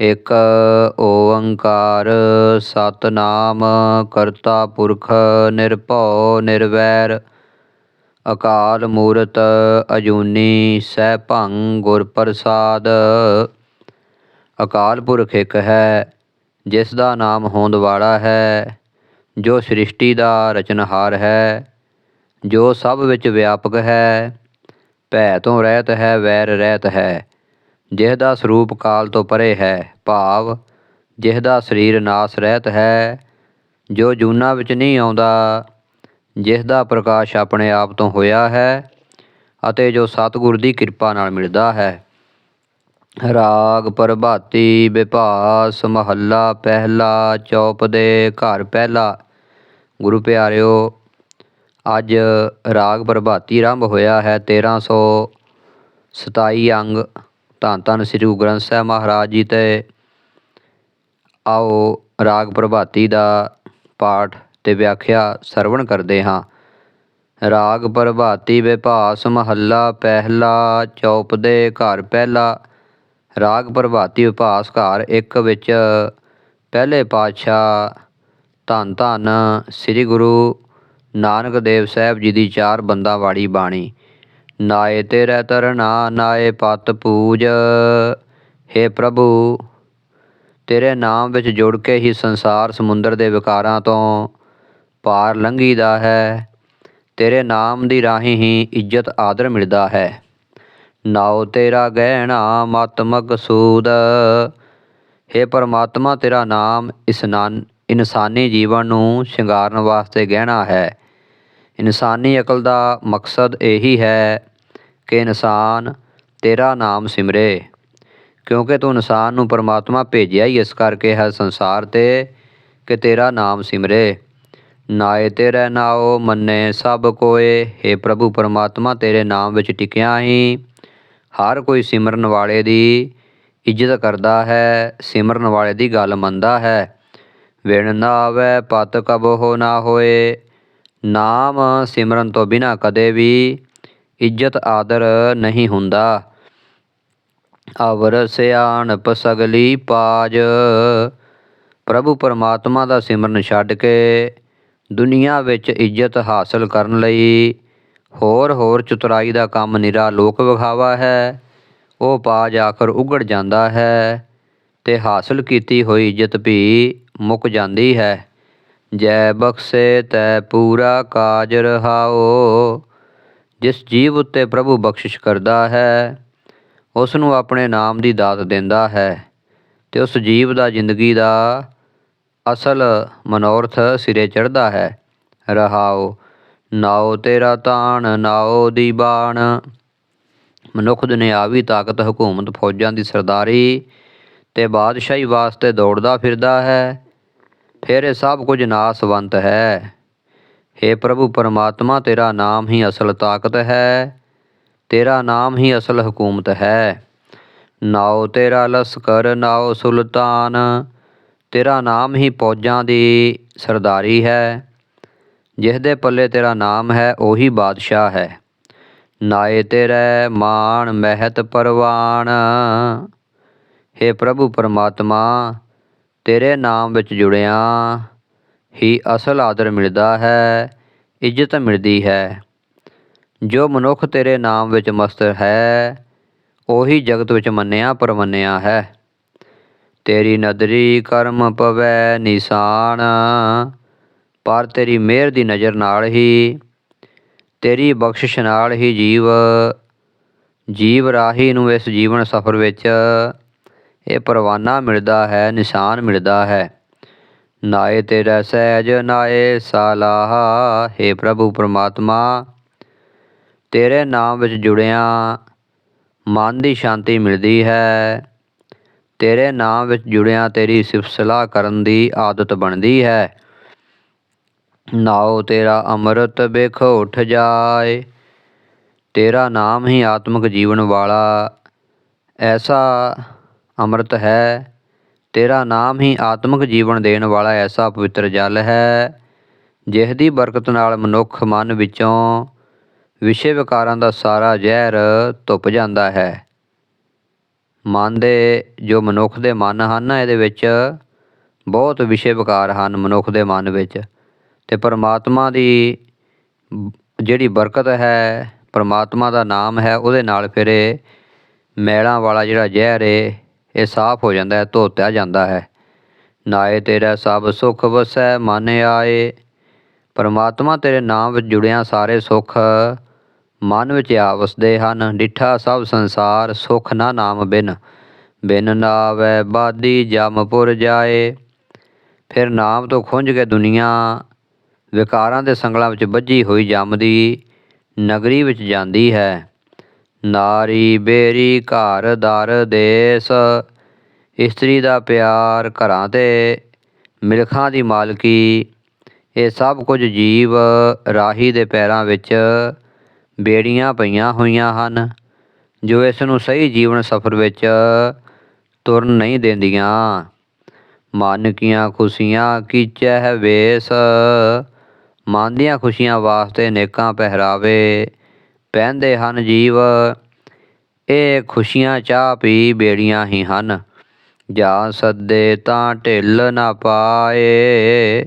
ਇਕ ਓੰਕਾਰ ਸਤਨਾਮ ਕਰਤਾ ਪੁਰਖ ਨਿਰਭਉ ਨਿਰਵੈਰ, ਅਕਾਲ ਮੂਰਤ ਅਜੂਨੀ ਸੈਭੰ ਗੁਰ ਪ੍ਰਸਾਦ। ਅਕਾਲ ਪੁਰਖ ਇੱਕ ਹੈ, ਜਿਸ ਦਾ ਨਾਮ ਹੋਂਦ ਵਾਲਾ ਹੈ, ਜੋ ਸ੍ਰਿਸ਼ਟੀ ਦਾ ਰਚਨਹਾਰ ਹੈ, ਜੋ ਸਭ ਵਿੱਚ ਵਿਆਪਕ ਹੈ, ਭੈ ਤੋਂ ਰਹਿਤ ਹੈ, ਵੈਰ ਰਹਿਤ ਹੈ। ਜਿਸ ਦਾ ਸਰੂਪ ਕਾਲ ਤੋਂ ਪਰੇ ਹੈ ਭਾਵ ਜਿਸਦਾ ਸਰੀਰ ਨਾਸ ਰਹਿਤ ਹੈ, ਜੋ ਜੂਨਾ ਵਿੱਚ ਨਹੀਂ ਆਉਂਦਾ ਜਿਸ ਦਾ ਪ੍ਰਕਾਸ਼ ਆਪਣੇ ਆਪ ਤੋਂ ਹੋਇਆ ਹੈ ਅਤੇ ਜੋ ਸਤਿਗੁਰ ਦੀ ਕਿਰਪਾ ਨਾਲ ਮਿਲਦਾ ਹੈ। ਰਾਗ ਪ੍ਰਭਾਤੀ ਵਿਭਾਸ ਮਹੱਲਾ ਪਹਿਲਾ ਚੌਪ ਦੇ ਘਰ ਪਹਿਲਾ। ਗੁਰੂ ਪਿਆਰਿਓ, ਅੱਜ ਰਾਗ ਪ੍ਰਭਾਤੀ ਆਰੰਭ ਹੋਇਆ ਹੈ 1327 ਅੰਗ। ਧੰਨ ਧੰਨ ਸ੍ਰੀ ਗੁਰੂ ਗ੍ਰੰਥ ਸਾਹਿਬ ਮਹਾਰਾਜ ਜੀ ਤੇ ਆਓ ਰਾਗ ਪ੍ਰਭਾਤੀ ਦਾ ਪਾਠ ਤੇ ਵਿਆਖਿਆ ਸਰਵਣ ਕਰਦੇ ਹਾਂ। ਰਾਗ ਪ੍ਰਭਾਤੀ ਵਿਭਾਸ ਮਹੱਲਾ ਪਹਿਲਾ ਚੌਪ ਦੇ ਘਰ ਪਹਿਲਾ, ਰਾਗ ਪ੍ਰਭਾਤੀ ਵਿਭਾਸ ਘਰ ਇੱਕ ਵਿੱਚ ਪਹਿਲੇ ਪਾਤਸ਼ਾਹ ਧੰਨ ਧੰਨ ਸ੍ਰੀ ਗੁਰੂ ਨਾਨਕ ਦੇਵ ਸਾਹਿਬ ਜੀ ਦੀ ਚਾਰ ਬੰਦਾ ਵਾਲੀ ਬਾਣੀ। ਨਾਏ ਤੇਰੇ ਤਰਨਾ ਨਾਏ ਪਤ ਪੂਜ। हे ਪ੍ਰਭੂ, ਤੇਰੇ ਨਾਮ ਵਿੱਚ ਜੁੜ ਕੇ ਹੀ ਸੰਸਾਰ ਸਮੁੰਦਰ ਦੇ ਵਿਕਾਰਾਂ ਤੋਂ ਪਾਰ ਲੰਘੀਦਾ ਹੈ। ਤੇਰੇ ਨਾਮ ਦੀ ਰਾਹੀਂ ਹੀ ਇੱਜ਼ਤ, ਆਦਰ ਮਿਲਦਾ ਹੈ। ਨਾਉ ਤੇਰਾ ਗਹਿਣਾ, ਮਤ ਮਕਸੂਦ। हे ਪਰਮਾਤਮਾ, ਤੇਰਾ ਨਾਮ ਇਸਨਾਨ, ਇਨਸਾਨੀ ਜੀਵਨ ਨੂੰ ਸ਼ਿੰਗਾਰਨ ਵਾਸਤੇ ਗਹਿਣਾ ਹੈ। ਇਨਸਾਨੀ ਅਕਲ ਦਾ ਮਕਸਦ ਇਹੀ ਹੈ ਕਿ ਇਨਸਾਨ ਤੇਰਾ ਨਾਮ ਸਿਮਰੇ, ਕਿਉਂਕਿ ਤੂੰ ਇਨਸਾਨ ਨੂੰ ਪਰਮਾਤਮਾ ਭੇਜਿਆ ਹੀ ਇਸ ਕਰਕੇ ਹੈ ਸੰਸਾਰ ਤੇ ਕਿ ਤੇਰਾ ਨਾਮ ਸਿਮਰੇ। ਨਾਏ ਤੇਰੇ ਨਾਉ ਮੰਨੇ ਸਭ ਕੋਏ हे ਪ੍ਰਭੂ ਪਰਮਾਤਮਾ ਤੇਰੇ ਨਾਮ ਵਿੱਚ ਟਿਕਿਆ ਹੀ ਹਰ ਕੋਈ ਸਿਮਰਨ ਵਾਲੇ ਦੀ ਇੱਜ਼ਤ ਕਰਦਾ ਹੈ, ਸਿਮਰਨ ਵਾਲੇ ਦੀ ਗੱਲ ਮੰਨਦਾ ਹੈ। ਵਿਣ ਨਾ ਆਵੇ ਪਤ ਕਬਹੁ ਨਾ ਹੋਏ, ਨਾਮ ਸਿਮਰਨ ਤੋਂ ਬਿਨਾ ਕਦੇ ਵੀ ਇੱਜ਼ਤ ਆਦਰ ਨਹੀਂ ਹੁੰਦਾ। ਅਵਰ ਸਿਆਣਪ ਸਗਲੀ ਪਾਜ। ਪ੍ਰਭੂ ਪਰਮਾਤਮਾ ਦਾ ਸਿਮਰਨ ਛੱਡ ਕੇ ਦੁਨੀਆ ਵਿੱਚ ਇੱਜ਼ਤ ਹਾਸਲ ਕਰਨ ਲਈ ਹੋਰ ਹੋਰ ਚਤੁਰਾਈ ਦਾ ਕੰਮ ਨਿਰਾ ਲੋਕ ਵਿਖਾਵਾ ਹੈ। ਉਹ ਪਾਜ ਆਖਰ ਉਗੜ ਜਾਂਦਾ ਹੈ ਤੇ ਹਾਸਲ ਕੀਤੀ ਹੋਈ ਇੱਜ਼ਤ ਵੀ ਮੁੱਕ ਜਾਂਦੀ ਹੈ। ਜੈ ਬਖਸ਼ੇ ਤੈ ਪੂਰਾ ਕਾਜ ਰਹਾਓ। ਜਿਸ ਜੀਵ ਉੱਤੇ ਪ੍ਰਭੂ ਬਖਸ਼ਿਸ਼ ਕਰਦਾ ਹੈ ਉਸ ਨੂੰ ਆਪਣੇ ਨਾਮ ਦੀ ਦਾਤ ਦਿੰਦਾ ਹੈ ਤੇ ਉਸ ਜੀਵ ਦਾ ਜ਼ਿੰਦਗੀ ਦਾ ਅਸਲ ਮਨੋਰਥ ਸਿਰੇ ਚੜਦਾ ਹੈ। ਰਹਾਓ ਨਾਉ ਤੇਰਾ ਤਾਣ ਨਾਉ ਦੀ ਬਾਣ। ਮਨੁੱਖ ਦੁਨਿਆਵੀ ਤਾਕਤ, ਹਕੂਮਤ, ਫੌਜਾਂ ਦੀ ਸਰਦਾਰੀ ਤੇ ਬਾਦਸ਼ਾਹੀ ਵਾਸਤੇ ਦੌੜਦਾ ਫਿਰਦਾ ਹੈ। ਫਿਰ ਇਹ ਸਭ ਕੁਝ ਨਾਸਵੰਤ ਹੈ। हे ਪ੍ਰਭੂ ਪਰਮਾਤਮਾ, ਤੇਰਾ ਨਾਮ ਹੀ ਅਸਲ ਤਾਕਤ ਹੈ, ਤੇਰਾ ਨਾਮ ਹੀ ਅਸਲ ਹਕੂਮਤ ਹੈ। ਨਾਉ ਤੇਰਾ ਲਸਕਰ, ਨਾਉ ਸੁਲਤਾਨ, ਤੇਰਾ ਨਾਮ ਹੀ ਫੌਜਾਂ ਦੀ ਸਰਦਾਰੀ ਹੈ। ਜਿਸ ਦੇ ਪੱਲੇ ਤੇਰਾ ਨਾਮ ਹੈ, ਉਹੀ ਬਾਦਸ਼ਾਹ ਹੈ। ਨਾਏ ਤੇਰੇ ਮਾਣ, ਮਹਿਤ ਪਰਵਾਨ। हे ਪ੍ਰਭੂ ਪਰਮਾਤਮਾ, ਤੇਰੇ ਨਾਮ ਵਿੱਚ ਜੁੜਿਆ। ਹੀ ਅਸਲ ਆਦਰ ਮਿਲਦਾ ਹੈ, ਇੱਜ਼ਤ ਮਿਲਦੀ ਹੈ। ਜੋ ਮਨੁੱਖ ਤੇਰੇ ਨਾਮ ਵਿੱਚ ਮਸਤ ਹੈ, ਉਹੀ ਜਗਤ ਵਿੱਚ ਮੰਨਿਆ ਪਰਮੰਨਿਆ ਹੈ। ਤੇਰੀ ਨਦਰੀ ਕਰਮ ਪਵੈ ਨਿਸ਼ਾਨ, ਪਰ ਤੇਰੀ ਮਿਹਰ ਦੀ ਨਜ਼ਰ ਨਾਲ ਹੀ, ਤੇਰੀ ਬਖਸ਼ਿਸ਼ ਨਾਲ ਹੀ ਜੀਵ। ਜੀਵ ਰਾਹੀ ਨੂੰ ਇਸ ਜੀਵਨ ਸਫਰ ਵਿੱਚ ਇਹ ਪਰਵਾਨਾ ਮਿਲਦਾ ਹੈ, ਨਿਸ਼ਾਨ ਮਿਲਦਾ ਹੈ। ਨਾਏ ਤੇਰਾ ਸਹਿਜ, ਨਾਏ ਸਾਲਾਹ हे ਪ੍ਰਭੂ ਪਰਮਾਤਮਾ, ਤੇਰੇ ਨਾਮ ਵਿੱਚ ਜੁੜਿਆ, ਮਨ ਦੀ ਸ਼ਾਂਤੀ ਮਿਲਦੀ ਹੈ। ਤੇਰੇ ਨਾਮ ਵਿੱਚ ਜੁੜਿਆਂ, ਤੇਰੀ ਸਿਫਤ ਕਰਨ ਦੀ ਆਦਤ ਬਣਦੀ ਹੈ। ਨਾਉ ਤੇਰਾ ਅੰਮ੍ਰਿਤ ਬਿਖ ਉੱਠ ਜਾਏ, ਤੇਰਾ ਨਾਮ ਹੀ ਆਤਮਿਕ ਜੀਵਨ ਵਾਲਾ ਐਸਾ ਅੰਮ੍ਰਿਤ ਹੈ। ਤੇਰਾ ਨਾਮ ਹੀ ਆਤਮਿਕ ਜੀਵਨ ਦੇਣ ਵਾਲਾ ਐਸਾ ਪਵਿੱਤਰ ਜਲ ਹੈ, ਜਿਸ ਦੀ ਬਰਕਤ ਨਾਲ ਮਨੁੱਖ ਮਨ ਵਿੱਚੋਂ ਵਿਸ਼ੇ ਵਿਕਾਰਾਂ ਦਾ ਸਾਰਾ ਜ਼ਹਿਰ ਧੁੱਪ ਜਾਂਦਾ ਹੈ। ਮਨ ਦੇ ਜੋ ਮਨੁੱਖ ਦੇ ਮਨ ਹਨ, ਇਹਦੇ ਵਿੱਚ ਬਹੁਤ ਵਿਸ਼ੇ ਵਿਕਾਰ ਹਨ ਮਨੁੱਖ ਦੇ ਮਨ ਵਿੱਚ। ਤੇ ਪਰਮਾਤਮਾ ਦੀ ਜਿਹੜੀ ਬਰਕਤ ਹੈ, ਪਰਮਾਤਮਾ ਦਾ ਨਾਮ ਹੈ, ਉਹਦੇ ਨਾਲ ਫਿਰ ਇਹ ਮੈਲਾਂ ਵਾਲਾ ਜਿਹੜਾ ਜ਼ਹਿਰ ਏ ਇਹ ਸਾਫ਼ ਹੋ ਜਾਂਦਾ ਹੈ ਧੋਤਿਆ ਜਾਂਦਾ ਹੈ। ਨਾਏ ਤੇਰਾ ਸਭ ਸੁਖ ਵਸੈ, ਮਨ ਆਏ। ਪਰਮਾਤਮਾ ਤੇਰੇ ਨਾਮ ਵਿੱਚ ਜੁੜਿਆ ਸਾਰੇ ਸੁਖ। ਮਨ ਵਿੱਚ ਆ ਵਸਦੇ ਹਨ, ਡਿਠਾ ਸਭ ਸੰਸਾਰ, ਸੁਖ ਨਾ ਨਾਮ ਬਿਨ। ਬਿਨ ਨਾਵੈ ਬਾਦੀ ਜਮਪੁਰ ਜਾਏ। ਫਿਰ ਨਾਮ ਤੋਂ ਖੁੰਝ ਕੇ ਦੁਨੀਆ ਵਿਕਾਰਾਂ ਦੇ ਸੰਗਲਾਂ ਵਿੱਚ ਬੱਝੀ ਹੋਈ ਜੰਮਦੀ, ਨਗਰੀ ਵਿੱਚ ਜਾਂਦੀ ਹੈ। ਨਾਰੀ ਬੇਰੀ ਘਰ ਦਰ ਦੇਸ, ਇਸਤਰੀ ਦਾ ਪਿਆਰ ਘਰਾਂ ਤੇ, ਮਿਲਖਾਂ ਦੀ ਮਾਲਕੀ, ਇਹ ਸਭ ਕੁਝ ਜੀਵ ਰਾਹੀ ਦੇ ਪੈਰਾਂ ਵਿੱਚ ਬੇੜੀਆਂ ਪਈਆਂ ਹੋਈਆਂ ਹਨ, ਜੋ ਇਸ ਨੂੰ ਸਹੀ ਜੀਵਨ ਸਫਰ ਵਿੱਚ ਤੁਰਨ ਨਹੀਂ ਦਿੰਦੀਆਂ। ਮਨ ਕੀਆਂ ਖੁਸ਼ੀਆਂ ਕੀਚੈ ਵੇਸ ਮਨ ਦੀਆਂ ਖੁਸ਼ੀਆਂ ਵਾਸਤੇ ਨੇਕਾਂ ਪਹਿਰਾਵੇ ਪਹਿਨਦੇ ਹਨ ਜੀਵ। ਇਹ ਖੁਸ਼ੀਆਂ ਚਾਹ ਪੀ ਬੇੜੀਆਂ ਹੀ ਹਨ। ਜਾਂ ਸੱਦੇ ਤਾਂ ਢਿੱਲ ਨਾ ਪਾਏ।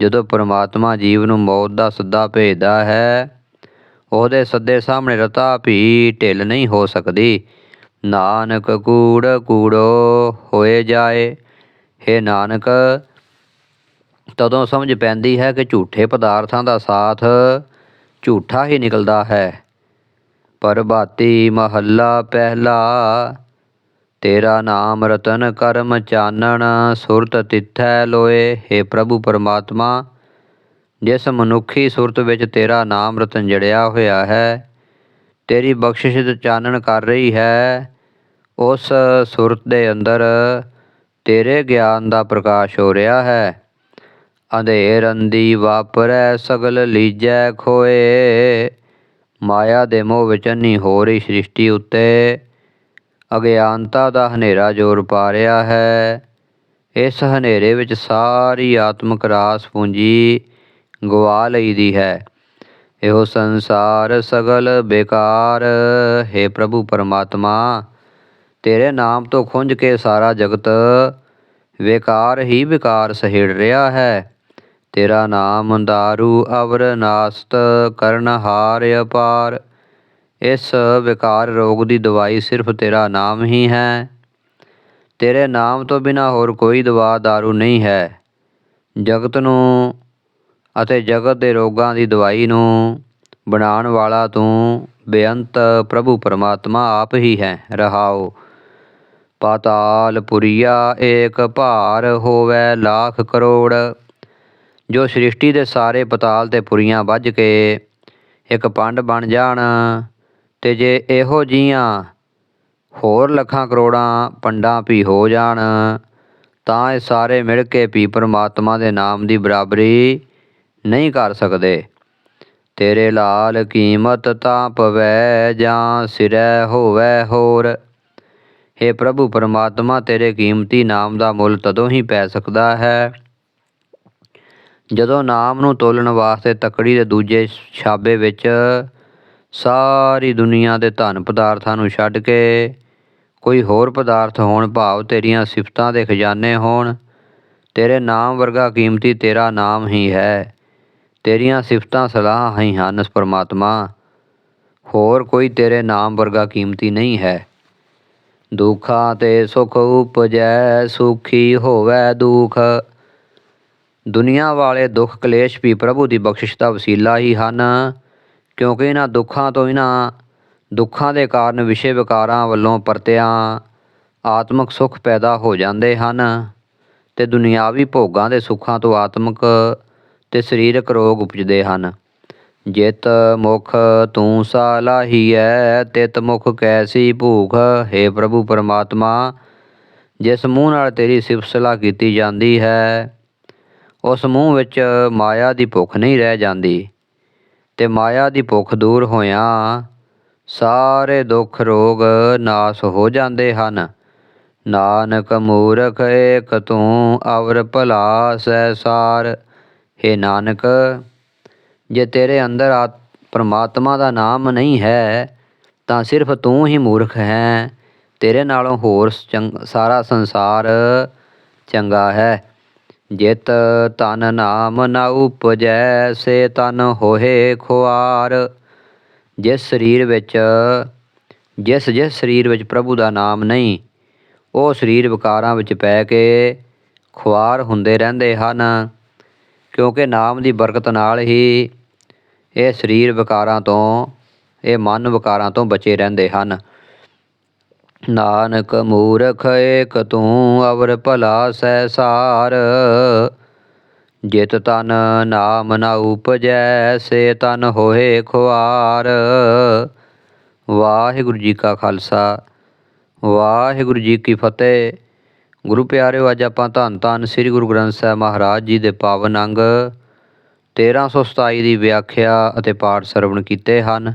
ਜਦੋਂ ਪਰਮਾਤਮਾ ਜੀਵ ਨੂੰ ਮੌਤ ਦਾ ਸੱਦਾ ਭੇਜਦਾ ਹੈ, ਉਹਦੇ ਸੱਦੇ ਸਾਹਮਣੇ ਰਤਾ ਵੀ ਢਿੱਲ ਨਹੀਂ ਹੋ ਸਕਦੀ। ਨਾਨਕ ਕੂੜ ਕੂੜੋ ਹੋਏ ਜਾਏ। ਹੇ ਨਾਨਕ, ਤਦੋਂ ਸਮਝ ਪੈਂਦੀ ਹੈ ਕਿ ਝੂਠੇ ਪਦਾਰਥਾਂ ਦਾ ਸਾਥ ਝੂਠਾ ਹੀ ਨਿਕਲਦਾ ਹੈ। ਪ੍ਰਭਾਤੀ ਮਹੱਲਾ ਪਹਿਲਾ, ਤੇਰਾ ਨਾਮ ਰਤਨ ਕਰਮ ਚਾਨਣ, ਸੁਰਤ ਤਿੱਥੈ ਲੋਏ, ਹੇ ਪ੍ਰਭੂ ਪਰਮਾਤਮਾ, ਜਿਸ ਮਨੁੱਖੀ ਸੁਰਤ ਵਿੱਚ ਤੇਰਾ ਨਾਮ ਰਤਨ ਜੜਿਆ ਹੋਇਆ ਹੈ, ਤੇਰੀ ਬਖਸ਼ਿਸ਼ ਤੇ ਚਾਨਣ ਕਰ ਰਹੀ ਹੈ, ਉਸ ਸੁਰਤ ਦੇ ਅੰਦਰ ਤੇਰੇ ਗਿਆਨ ਦਾ ਪ੍ਰਕਾਸ਼ ਹੋ ਰਿਹਾ ਹੈ। ਅੰਧੇਰ ਅੰਦੀ ਵਾਪਰੈ, ਸਗਲ ਲੀਜੈ ਖੋਏ। ਮਾਇਆ ਦੇ ਮੋਹ ਵਿੱਚ ਨਹੀਂ ਹੋ ਰਹੀ ਸ੍ਰਿਸ਼ਟੀ ਉੱਤੇ। ਅਗਿਆਨਤਾ ਦਾ ਹਨੇਰਾ ਜੋਰ ਪਾ ਰਿਹਾ ਹੈ। ਇਸ ਹਨੇਰੇ ਵਿੱਚ ਸਾਰੀ ਆਤਮਿਕ ਰਾਸ ਪੂੰਜੀ ਗਵਾ ਲਈ ਦੀ ਹੈ। ਇਹੋ ਸੰਸਾਰ ਸਗਲ ਬੇਕਾਰ। ਹੈ ਪ੍ਰਭੂ ਪਰਮਾਤਮਾ, ਤੇਰੇ ਨਾਮ ਤੋਂ ਖੁੰਝ ਕੇ ਸਾਰਾ ਜਗਤ ਵਿਕਾਰ ਹੀ ਵਿਕਾਰ ਸਹਿੜ ਰਿਹਾ ਹੈ। ਤੇਰਾ ਨਾਮ ਦਾਰੂ ਅਵਰ ਨਾਸਤ ਕਰਨ ਹਾਰ ਅਪਾਰ। ਇਸ ਵਿਕਾਰ ਰੋਗ ਦੀ ਦਵਾਈ ਸਿਰਫ ਤੇਰਾ ਨਾਮ ਹੀ ਹੈ। ਤੇਰੇ ਨਾਮ ਤੋਂ ਬਿਨਾ ਹੋਰ ਕੋਈ ਦਵਾ ਦਾਰੂ ਨਹੀਂ ਹੈ। ਜਗਤ ਨੂੰ ਅਤੇ ਜਗਤ ਦੇ ਰੋਗਾਂ ਦੀ ਦਵਾਈ ਨੂੰ ਬਣਾਉਣ ਵਾਲਾ ਤੂੰ ਬੇਅੰਤ ਪ੍ਰਭੂ ਪਰਮਾਤਮਾ ਆਪ ਹੀ ਹੈ। ਰਹਾਓ, ਪਾਤਾਲ ਪੁਰੀਆ ਏਕ ਭਾਰ ਹੋਵੇ, ਲੱਖ ਕਰੋੜ। ਜੋ ਸ੍ਰਿਸ਼ਟੀ ਦੇ ਸਾਰੇ ਪਤਾਲ ਤੇ ਪੁਰੀਆਂ ਵੱਜ ਕੇ ਇੱਕ ਪੰਡ ਬਣ ਜਾਣ ਤੇ ਜੇ ਇਹੋ ਜੀਆਂ ਹੋਰ ਲੱਖਾਂ ਕਰੋੜਾਂ ਪੰਡਾਂ ਵੀ ਹੋ ਜਾਣ, ਤਾਂ ਇਹ ਸਾਰੇ ਮਿਲ ਕੇ ਵੀ ਪਰਮਾਤਮਾ ਦੇ ਨਾਮ ਦੀ ਬਰਾਬਰੀ ਨਹੀਂ ਕਰ ਸਕਦੇ। ਤੇਰੇ ਲਾਲ ਕੀਮਤ ਤਾਂ ਪਵੈ ਜਾਂ ਸਿਰੈ ਹੋਵੇ ਹੋਰ। हे ਪ੍ਰਭੂ, ਪਰਮਾਤਮਾ ਤੇਰੇ ਕੀਮਤੀ ਨਾਮ ਦਾ ਮੁੱਲ ਤਦੋਂ ਹੀ ਪੈ ਸਕਦਾ ਹੈ ਜਦੋਂ ਨਾਮ ਨੂੰ ਤੋਲਣ ਵਾਸਤੇ ਤਕੜੀ ਦੇ ਦੂਜੇ ਛਾਬੇ ਵਿੱਚ ਸਾਰੀ ਦੁਨੀਆ ਦੇ ਧਨ ਪਦਾਰਥਾਂ ਨੂੰ ਛੱਡ ਕੇ ਕੋਈ ਹੋਰ ਪਦਾਰਥ ਹੋਣ ਭਾਵ ਤੇਰੀਆਂ ਸਿਫਤਾਂ ਦੇ ਖਜ਼ਾਨੇ ਹੋਣ, ਤੇਰੇ ਨਾਮ ਵਰਗਾ ਕੀਮਤੀ ਤੇਰਾ ਨਾਮ ਹੀ ਹੈ। ਤੇਰੀਆਂ ਸਿਫਤਾਂ ਸਲਾਹ ਹੀ ਹਨ, ਪਰਮਾਤਮਾ। ਹੋਰ ਕੋਈ ਤੇਰੇ ਨਾਮ ਵਰਗਾ ਕੀਮਤੀ ਨਹੀਂ ਹੈ। ਦੁੱਖਾਂ ਤੇ ਸੁਖ ਉਪਜੈ, ਸੁਖੀ ਹੋਵੇ ਦੁਖ। ਦੁਨੀਆ ਵਾਲੇ ਦੁੱਖ ਕਲੇਸ਼ ਵੀ ਪ੍ਰਭੂ ਦੀ ਬਖਸ਼ਿਸ਼ ਦਾ ਵਸੀਲਾ ਹੀ ਹਨ, ਕਿਉਂਕਿ ਇਹਨਾਂ ਦੁੱਖਾਂ ਤੋਂ ਇਹਨਾਂ ਦੁੱਖਾਂ ਦੇ ਕਾਰਨ ਵਿਸ਼ੇ ਵਿਕਾਰਾਂ ਵੱਲੋਂ ਪਰਤਿਆਂ ਆਤਮਿਕ ਸੁੱਖ ਪੈਦਾ ਹੋ ਜਾਂਦੇ ਹਨ ਤੇ ਦੁਨਿਆਵੀ ਭੋਗਾਂ ਦੇ ਸੁੱਖਾਂ ਤੋਂ ਆਤਮਿਕ ਤੇ ਸਰੀਰਕ ਰੋਗ ਉਪਜਦੇ ਹਨ। ਜਿਤ ਮੁਖ ਤੂੰ ਸਾਲਾਹੀਐ ਤਿਤ ਮੁਖ ਕੈਸੀ ਭੂਖ? ਹੈ ਪ੍ਰਭੂ ਪਰਮਾਤਮਾ, ਜਿਸ ਮੂੰਹ ਨਾਲ ਤੇਰੀ ਸਿਫਤ ਸਲਾਹ ਕੀਤੀ ਜਾਂਦੀ ਹੈ ਉਸ ਮੂੰਹ ਵਿੱਚ ਮਾਇਆ ਦੀ ਭੁੱਖ ਨਹੀਂ ਰਹਿ ਜਾਂਦੀ ਤੇ ਮਾਇਆ ਦੀ ਭੁੱਖ ਦੂਰ ਹੋਇਆਂ ਸਾਰੇ ਦੁੱਖ ਰੋਗ ਨਾਸ ਹੋ ਜਾਂਦੇ ਹਨ। ਨਾਨਕ ਮੂਰਖ, ਏਕ ਤੂੰ ਅਵਰ ਭਲਾ ਸੈਸਾਰ ਹੈ ਨਾਨਕ, ਜੇ ਤੇਰੇ ਅੰਦਰ ਆ ਪਰਮਾਤਮਾ ਦਾ ਨਾਮ ਨਹੀਂ ਹੈ, ਤਾਂ ਸਿਰਫ ਤੂੰ ਹੀ ਮੂਰਖ ਹੈ। ਤੇਰੇ ਨਾਲੋਂ ਹੋਰ ਚੰਗ- ਸਾਰਾ ਸੰਸਾਰ ਚੰਗਾ ਹੈ। ਜਿਤ ਤਨ ਨਾਮ ਨਾ ਉਪਜੈ, ਸੇ ਤਨ ਹੋਏ ਖੁਆਰ। ਜਿਸ ਸਰੀਰ ਵਿੱਚ, ਜਿਸ ਜਿਸ ਸਰੀਰ ਵਿੱਚ ਪ੍ਰਭੂ ਦਾ ਨਾਮ ਨਹੀਂ, ਉਹ ਸਰੀਰ ਵਿਕਾਰਾਂ ਵਿੱਚ ਪੈ ਕੇ ਖੁਆਰ ਹੁੰਦੇ ਰਹਿੰਦੇ ਹਨ, ਕਿਉਂਕਿ ਨਾਮ ਦੀ ਬਰਕਤ ਨਾਲ ਹੀ ਇਹ ਸਰੀਰ ਵਿਕਾਰਾਂ ਤੋਂ, ਇਹ ਮਨ ਵਿਕਾਰਾਂ ਤੋਂ ਬਚੇ ਰਹਿੰਦੇ ਹਨ। ਨਾਨਕ ਮੂਰਖ ਏਕ ਤੂੰ ਅਵਰ ਭਲਾ ਸੈਸਾਰ ਜਿਤ ਤਨ ਨਾਮ ਨਾ ਉਪਜੈ, ਸੇ ਤਨ ਹੋਏ ਖੁਆਰ। ਵਾਹਿਗੁਰੂ ਜੀ ਕਾ ਖਾਲਸਾ, ਵਾਹਿਗੁਰੂ ਜੀ ਕੀ ਫਤਿਹ। ਗੁਰੂ ਪਿਆਰਿਓ, ਅੱਜ ਆਪਾਂ ਧੰਨ ਧੰਨ ਸ੍ਰੀ ਗੁਰੂ ਗ੍ਰੰਥ ਸਾਹਿਬ ਮਹਾਰਾਜ ਜੀ ਦੇ ਪਾਵਨ ਅੰਗ 1327 ਦੀ ਵਿਆਖਿਆ ਅਤੇ ਪਾਠ ਸਰਵਣ ਕੀਤੇ ਹਨ।